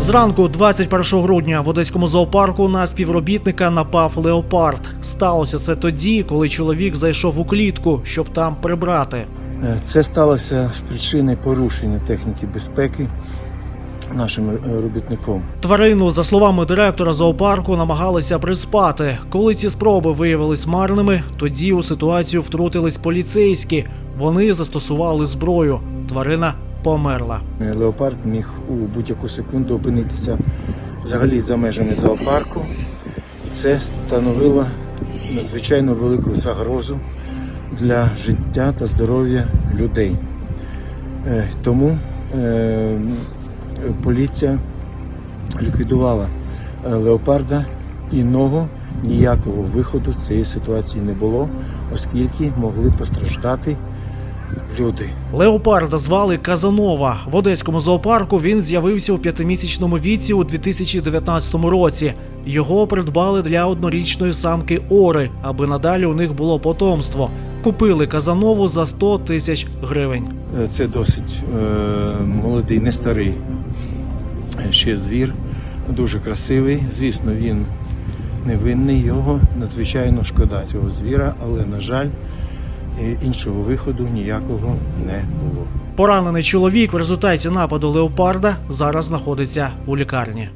Зранку, 21 грудня, в одеському зоопарку на співробітника напав леопард. Сталося це тоді, коли чоловік зайшов у клітку, щоб там прибрати. Е, Це сталося з причини порушення техніки безпеки нашим е, робітником. Тварину, за словами директора зоопарку, намагалися приспати. Коли ці спроби виявились марними, тоді у ситуацію втрутились поліцейські. Вони застосували зброю. Тварина померла. Леопард міг у будь-яку секунду опинитися взагалі за межами зоопарку, і це становило надзвичайно велику загрозу для життя та здоров'я людей. Е, Тому е, поліція ліквідувала е, леопарда іного ніякого виходу з цієї ситуації не було, оскільки могли постраждати люди. Леопарда звали Казанова. В одеському зоопарку він з'явився у п'ятимісячному віці у 2019 році. Його придбали для однорічної самки Ори, аби надалі у них було потомство. Купили Казанову за 100 тисяч гривень. Е, Це досить е, молодий, не старий е, ще звір, дуже красивий. Звісно, він невинний. Його надзвичайно шкода цього звіра, але, на жаль, іншого виходу ніякого не було. Поранений чоловік в результаті нападу леопарда зараз знаходиться у лікарні.